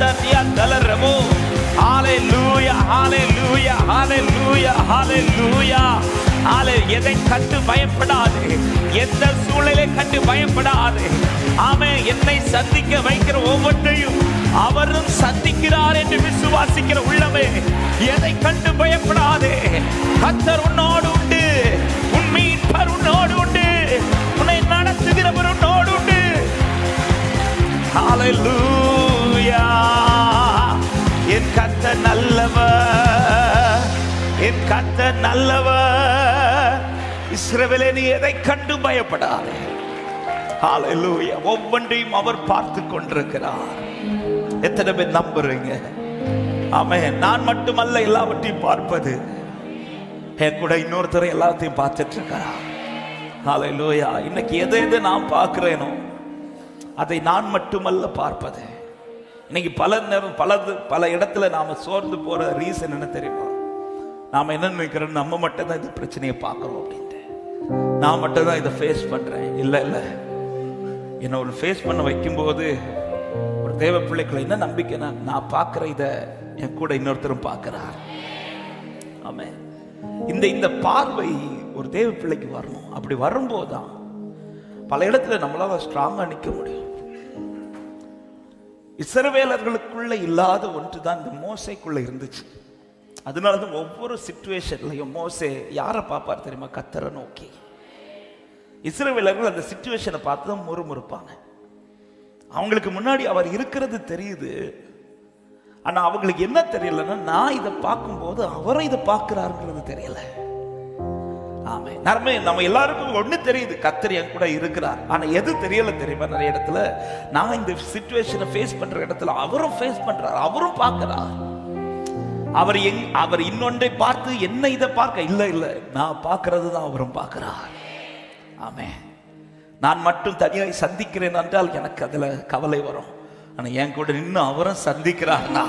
ரதரியா லூயா ஹalleluya லூயா ஹalleluya லூயா ஹalleluya எதை கண்டு பயப்படாது. எந்த சூழலை கண்டு பயப்படாது. ஆமே என்னை சந்திக்க வைக்கிற ஒவ்வொன்றையும் அவரும் சந்திக்கிறார் என்று விசுவாசிக்கிற உள்ளமே. எதை கண்டு பயப்படாது. கத்தர் உன்னோடு உண்டு. உன் மீட்பர் உன்னோடு உண்டு. உன்னை நடத்துகிறவர் உன்னோடு உண்டு. ஹalleluya கத்த நல்லவ இஸ்ரவேலே நீ எதை கண்டு பயப்படாதே. ஹalleluya ஒவ்வொன்றையும் அவர் பார்த்து கொண்டிருக்கிறார். எத்தனை பேர் நம்புறீங்க? ஆமே நான் மட்டுமல்ல எல்லாவற்றையும் பார்ப்பது. என் கூட இன்னொருத்தர் எல்லாத்தையும் பார்த்துட்டு இருக்கிறார் ஹalleluya இன்னைக்கு எதை எதை நான் பார்க்கிறேனோ அதை நான் மட்டுமல்ல பார்ப்பது. இன்னைக்கு பல நேரம் பல பல இடத்துல நாம சோர்ந்து போற ரீசன் என்ன தெரியுமா? நாம என்ன நினைக்கிறோம்? நம்ம மட்டும் தான் இந்த பிரச்சனையை பார்க்குறோம் அப்படின்ட்டு. நான் மட்டும் தான் இதை ஃபேஸ் பண்றேன். இல்ல இல்ல. என்னை ஒரு ஃபேஸ் பண்ண வைக்கும்போது ஒரு தேவ பிள்ளைக்குள்ள என்ன நம்பிக்கைனா நான் பார்க்குற இதை என் கூட இன்னொருத்தரும் பார்க்குறார். ஆமென். இந்த இந்த பார்வை ஒரு தேவ பிள்ளைக்கு வரணும். அப்படி வரும்போது தான் பல இடத்துல நம்மளால ஸ்ட்ராங்கா நிற்க முடியும். இசரவேலர்களுக்குள்ள இல்லாத ஒன்று தான் இந்த மோசைக்குள்ள இருந்துச்சு. அதனால தான் ஒவ்வொரு சுச்சுவேஷன்லையும் மோசே யாரை பார்ப்பார் தெரியுமா? கத்தரை நோக்கி. இஸ்ரவேலர்கள் அந்த சுச்சுவேஷனை பார்த்து தான் முறுமுறுப்பாங்க. அவங்களுக்கு முன்னாடி அவர் இருக்கிறது தெரியுது. ஆனா அவங்களுக்கு என்ன தெரியலன்னா நான் இதை பார்க்கும்போது அவரை இதை பார்க்குறாருங்கிறது தெரியல. ஆமே. நர்மே நம்ம எல்லாருக்கும் ஒண்ணு தெரியுது. கத்தர் என் கூட இருக்கிறார். ஆனா எது தெரியல தெரியுமா நிறைய இடத்துல? நான் இந்த சுச்சுவேஷனை ஃபேஸ் பண்ற இடத்துல அவரும் ஃபேஸ் பண்றார். அவரும் பார்க்கிறார். அவர் எங் அவர் இன்னொன்றை பார்த்து என்ன இதை பார்க்க இல்லை இல்லை. நான் பார்க்கறது தான் அவரும் பார்க்கிறார். ஆமே நான் மட்டும் தனியாக சந்திக்கிறேன் என்றால் எனக்கு அதில் கவலை வரும். ஆனால் என் கூட நின்று அவரும் சந்திக்கிறார்னா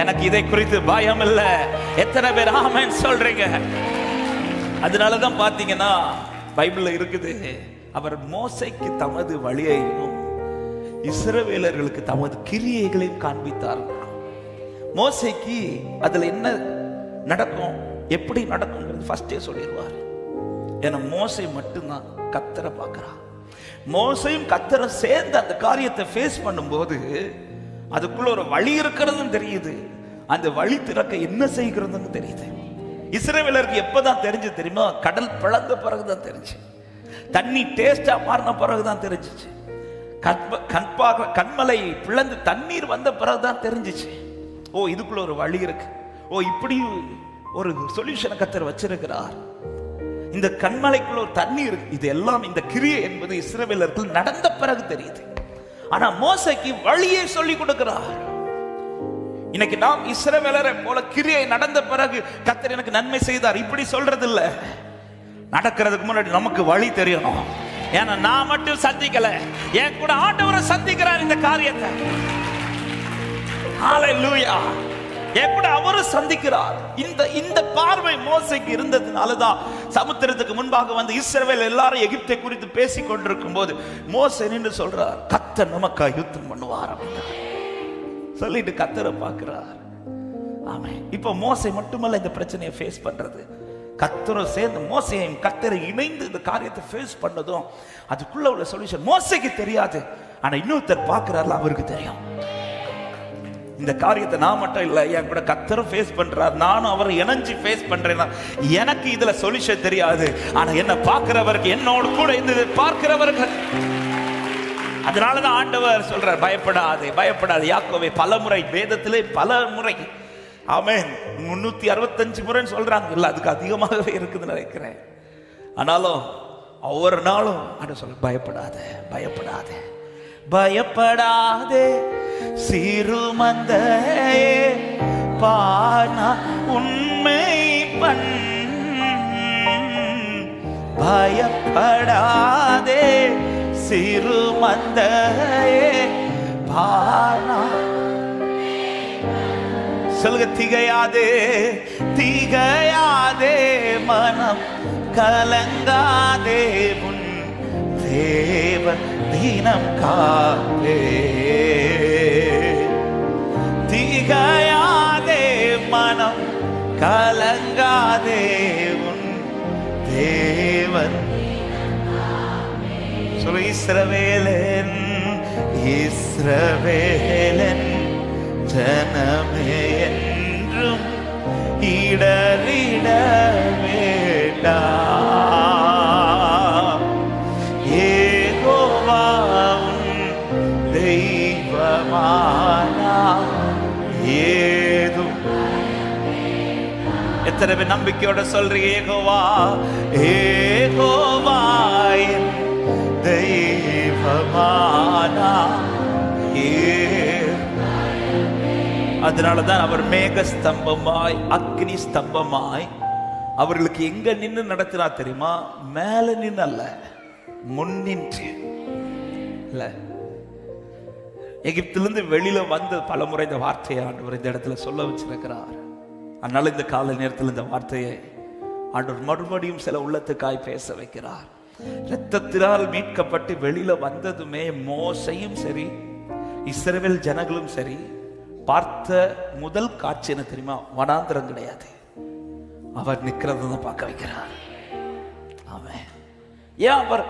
எனக்கு இதை குறித்து பயம் இல்லை. எத்தனை பேர் ஆமேன்னு சொல்றீங்க? அதனால தான் பார்த்தீங்கன்னா பைபிளில் இருக்குது அவர் மோசைக்கு தமது வழியையும் இஸ்ரவேலர்களுக்கு தமது கிரியைகளையும் காண்பித்தார். மோசைக்கு அதில் என்ன நடக்கும் எப்படி நடக்கும்ங்கிறது ஃபஸ்ட்டே சொல்லிடுவார். ஏன்னா மோசை மட்டும்தான் கத்தரை பார்க்கறான் மோசையும் கத்தரை சேர்ந்து அந்த காரியத்தை ஃபேஸ் பண்ணும்போது அதுக்குள்ள ஒரு வழி இருக்கிறதும் தெரியுது. அந்த வழி திறக்க என்ன செய்கிறதுன்னு தெரியுது. இஸ்ரேவேலருக்கு எப்பதான் தெரிஞ்சு தெரியுமா? கடல் பிளந்த பிறகுதான் தெரிஞ்சு. தண்ணி டேஸ்டா மாறின பிறகுதான் தெரிஞ்சிச்சு. கண்பாக கண்மலை பிளந்து தண்ணீர் வந்த பிறகுதான் தெரிஞ்சிச்சு. ஓ இதுக்குள்ள ஒரு வழி இருக்கு. ஓ இப்படியும் ஒரு சொல்யூஷனை கத்தர் வச்சிருக்கிறார். இந்த கண்மலைக்குள்ள ஒரு தண்ணி இருக்கு. இது எல்லாம் இந்த கிரியை என்பது இஸ்ரவேலர்கள் நடந்த பிறகு தெரியுது. ஆனா மோசைக்கு வழியை சொல்லி கொடுக்கிறார். இன்னைக்கு நாம் இஸ்ரவேலரை போல கிரியை நடந்த பிறகு கத்தர் எனக்கு நன்மை செய்தார். இப்படி சொல்றது இல்ல நடக்கிறதுக்கு முன்னாடி நமக்கு வழி தெரியணும். ஏன்னா நான் மட்டும் சந்திக்கல. என் கூட ஆண்டவரை சந்திக்கிறார் இந்த காரியத்தை. எப்படி அவரு சந்திக்கிறார். இந்த இந்த பார்வை மோசைக்கு இருந்ததுனால தான் சமுத்திரத்துக்கு முன்பாக வந்து இஸ்ரவேல் எல்லாரும் எகிப்தை குறித்து பேசிக் கொண்டிருக்கும் போது மோசை நின்று சொல்றார் கத்த நமக்கா யுத்தம் பண்ணுவார் அப்படின்னா சொல்லிட்டு கத்தரை பார்க்கிறார். ஆமே இப்போ மோசை மட்டுமல்ல இந்த பிரச்சனையை ஃபேஸ் பண்றது. கத்தரும் சேர்ந்து மோசையும் கத்தரை இணைந்து இந்த காரியத்தை ஃபேஸ் பண்ணதும் அதுக்குள்ள உள்ள சொல்யூஷன் மோசைக்கு தெரியாது. ஆனா இன்னொருத்தர் பார்க்கிறார்ல அவருக்கு தெரியும். இந்த காரியத்தை நான் மட்டும் இல்லை என் கூட கத்தரும் ஃபேஸ் பண்ணுறாரு நானும் அவரை இணைஞ்சு ஃபேஸ் பண்ணுறேன் எனக்கு இதில் சொல்யூஷன் தெரியாது. ஆனால் என்னை பார்க்குறவருக்கு என்னோடு கூட இந்த பார்க்கிறவர்கள். அதனாலதான் ஆண்டவர் சொல்கிறார் பயப்படாதே பயப்படாது. யாக்கோவே பல முறை வேதத்திலே பல முறை ஆமேன். முந்நூற்றி அறுபத்தஞ்சு முறைன்னு சொல்கிறாங்க இல்லை அதுக்கு அதிகமாகவே இருக்குதுன்னு நினைக்கிறேன். ஆனாலும் ஒவ்வொரு நாளும் ஆண்டு சொல்ல பயப்படாதே பயப்படாதே. பயப்படாதே சிறுமந்தையே பானா உண்மை பண். பயப்படாதே சிறுமந்தையே பானா சொல்லுங்க திகையாதே திகையாதே மனம் கலங்காதே உன் தேவன் இனம் காத்தே. திகையாதே மனம் கலங்காதே உன் தேவன். சொல்லு இஸ்ரவேலன் இஸ்ரவேலன் ஜனமே என்றும் இடறிட வேண்டாம். எத்தனை பேர் நம்பிக்கையோட சொல்றீங்க ஏகோவா ஏகோவாய் தெய்வமானா. ஏ அதனாலதான் அவர் மேக ஸ்தம்பமாய் அக்னி ஸ்தம்பமாய் அவர்களுக்கு எங்க நின்னு நடத்தினா தெரியுமா? மேல நின்று அல்ல முன்னின்று இல்ல. எகிப்திலிருந்து வெளியில வந்து பலமுறை இந்த வார்த்தையை ஆண்டவர் இந்த இடத்துல சொல்ல வச்சிருக்கிறார். அதனால இந்த கால நேரத்தில் இந்த வார்த்தையை ஆண்டவர் மறுபடியும் சில உள்ளத்துக்காய் பேச வைக்கிறார். இரத்தத்தினால் மீட்கப்பட்டு வெளியில வந்ததுமே மோசையும் சரி இஸ்ரவேல் ஜனங்களும் சரி பார்த்த முதல் காட்சி என்ன தெரியுமா? வனாந்திரம் கிடையாது. அவர் நிக்கிறத தான் பார்க்க வைக்கிறார். அவன் ஏன் அவர்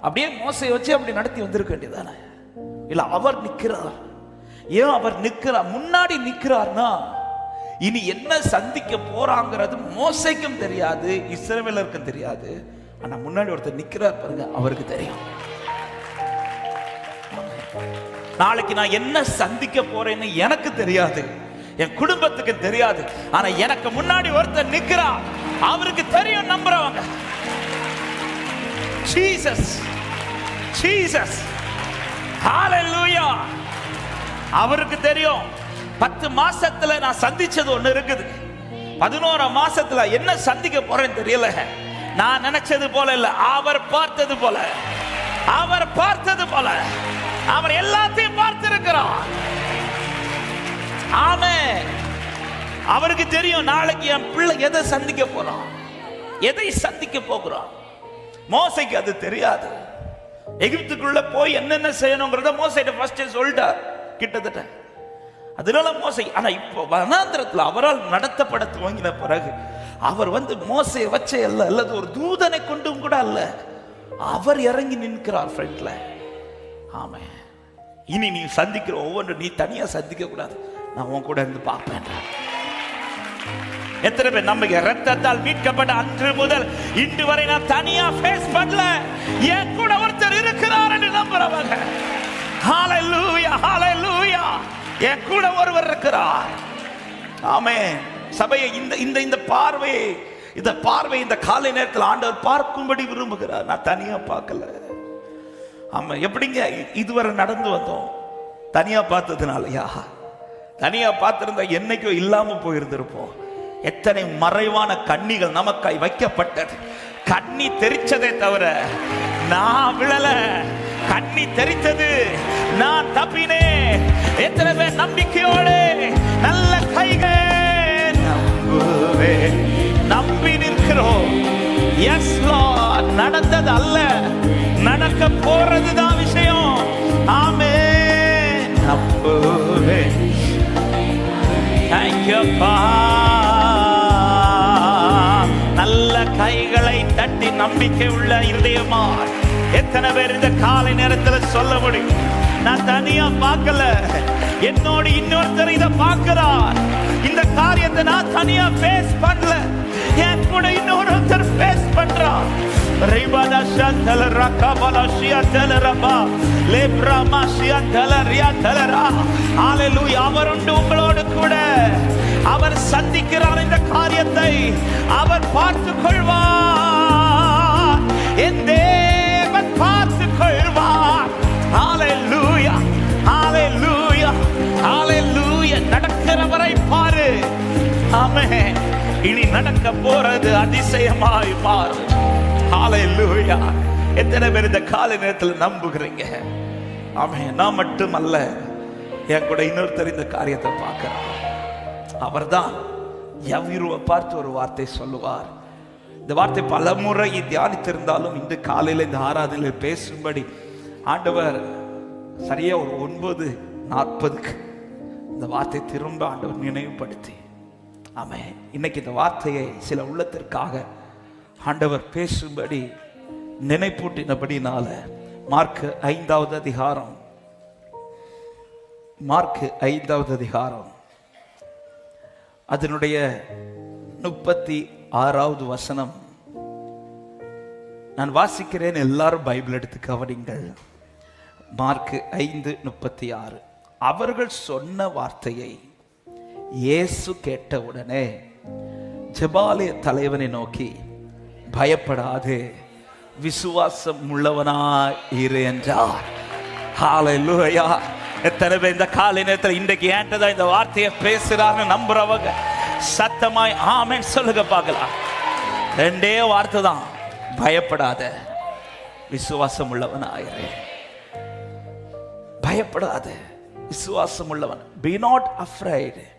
அப்படியே மோசை வச்சு அப்படி நடத்தி வந்திருக்க வேண்டியதானே? இல்ல அவர் நிக்கிறார். ஏன் அவர் நிக்கிறார்? முன்னாடி நிக்கிறார்னா இனி என்ன சந்திக்க போறாங்கிறது மோசைக்கும் தெரியாது இஸ்ரவேலருக்கும் தெரியாது. ஆனா முன்னாடி ஒருத்தர் நிக்கிறார் பாருங்க அவருக்கு தெரியும். நாளைக்கு நான் என்ன சந்திக்க போறேன்னு எனக்கு தெரியாது. என் குடும்பத்துக்கு தெரியாது. ஆனா எனக்கு முன்னாடி ஒருத்தர் நிக்கிறா அவருக்கு தெரியும் நம்புறவங்க. ஜீசஸ் ஜீசஸ் ஹalleluya அவருக்கு தெரியும். பத்து மாசத்துல நான் சந்திச்சது ஒண்ணு இருக்குது. பதினோரா மாசத்துல என்ன சந்திக்க போறேன்னு தெரியல. நான் நினைச்சது போல இல்ல. அவர் பார்த்தது போல. அவர் பார்த்தது போல. அவர் எல்லாத்தையும் பார்த்திருக்கிறார். ஆமே அவருக்கு தெரியும் நாளைக்கு என் பிள்ளை எதை சந்திக்க போறோம் எதை சந்திக்க போகிறோம் மோசைக்கு அது தெரியாது. எகிப்துக்குள்ள போய் என்னென்ன செய்யணுங்கிறத மோசைட்ட ஃபர்ஸ்ட் சொல்லிட்டார். கிட்டத்தட்ட அதனால மோசை ஆனா இப்போ வனாந்திரத்தில் அவரால் நடத்தப்பட துவங்கின பிறகு அவர் வந்து மோசையை வச்சே அல்ல அல்லது ஒரு தூதனை கொண்டும் கூட அல்ல. அவர் இறங்கி நிற்கிறார் ஃப்ரெண்ட்ல. ஆமே. இனி நீ சந்திக்கிற ஒவ்வொன்று நீ தனியா சந்திக்க கூடாது. நான் உன் கூட இருந்து பார்ப்பேன். எத்தனை பேர் நம்ம ரத்தத்தால் மீட்கப்பட்ட அன்று முதல் இன்று வரை நான் தனியா ஃபேஸ் பண்ணல. என் கூட ஒருத்தர் இருக்கிறார் என்று நம்புறவங்க. ஹாலலூயா ஹாலலூயா என் கூட ஒருவர் இருக்கிறார். ஆமே சபையை இந்த இந்த இந்த பார்வை இந்த பார்வை இந்த காலை நேரத்தில் ஆண்டவர் பார்க்கும்படி விரும்புகிறார். நான் தனியா பார்க்கல. ஆமா எப்படிங்க இதுவரை நடந்து வந்தோம்? தனியா பார்த்ததுனாலயா தனியா பார்த்திருந்தா என்னைக்கோ இல்லாம போயிருந்திருப்போம். எத்தனை மறைவான கண்ணிகள் நமக்காய் வைக்கப்பட்டது. கண்ணி தெரிச்சதே தவிர நான் விழல. கண்ணி தெரித்தது. நான் தப்பினே. எத்தனை பேர் நம்பிக்கையோடு நல்ல கைகள் நம்புவே. நம்பி நிற்கிறோம். எஸ் நடந்தது அல்ல. நடக்க போறதுதான் விஷயம். ஆமே நம்புவே. ஐயப்பா நல்ல கைகளை தட்டி நம்பிக்கை உள்ள இருதயமா எத்தனை பேர் இந்த காலை நேரத்தில் சொல்ல முடியும்? நான் தனியா பார்க்கல. என்னோடு இன்னொருத்தர் இதை பார்க்கிறார். இந்த காரியத்தை நான் தனியா பேஸ் பண்ணல. என் கூட இன்னொருத்தர் பேஸ் பண்றார். ரிபதா ஷந்தல ரகபல ஷியந்தல ரபா. லேப்ராமா ஷியந்தல ஹalleluya அவர் உண்டு உங்களோடு கூட. அவர் சந்திக்கிறார் இந்த காரியத்தை. அவர் பார்த்துக் கொள்வார். என் ஆமென் இனி நடக்க போறது அதிசயமாய் மாறும். ஹalleluya. எத்தனை பேர் இந்த காலை நேரத்தில் நம்புகிறீங்க? ஆமே நான் மட்டும் அல்ல என் கூட இன்னொருத்தர் இந்த காரியத்தை பார்க்கிறார். அவர்தான் எவ்விருவை பார்த்து ஒரு வார்த்தை சொல்லுவார். இந்த வார்த்தை பல முறை தியானித்திருந்தாலும் இன்று காலையில் இந்த ஆராதனையில் பேசும்படி ஆண்டவர் சரியா ஒரு ஒன்பது நாற்பதுக்கு இந்த வார்த்தை திரும்ப ஆண்டவர் நினைவுபடுத்தி ஆமென். இன்னைக்கு இந்த வார்த்தையை சில உள்ளத்திற்காக ஆண்டவர் பேசும்படி நினைப்பூட்டினபடினால மார்க்கு ஐந்தாவது அதிகாரம். மார்க்கு ஐந்தாவது அதிகாரம். அதனுடைய முப்பத்தி ஆறாவது வசனம். நான் வாசிக்கிறேன் எல்லாரும் பைபிள் எடுத்து கவனிங்கள். மார்க்கு ஐந்து முப்பத்தி ஆறு. அவர்கள் சொன்ன வார்த்தையை இயேசு கேட்டவுடனே ஜெபாலய தலைவனை நோக்கி பயப்படாதே விசுவாசம் இரு என்றார். ஹாலையா எத்தனை பேர் இந்த காலை நேரத்தில் இன்றைக்கு ஏன்ட்ட இந்த வார்த்தையை பேசுறாங்க நம்புறவங்க. சத்தமாய் ஆமென் சொல்லுங்க பார்க்கலாம். ரெண்டே வார்த்தை தான். பயப்படாத விசுவாசம் உள்ளவனாயிரு. பயப்படாத விசுவாசம் உள்ளவன். B not afraid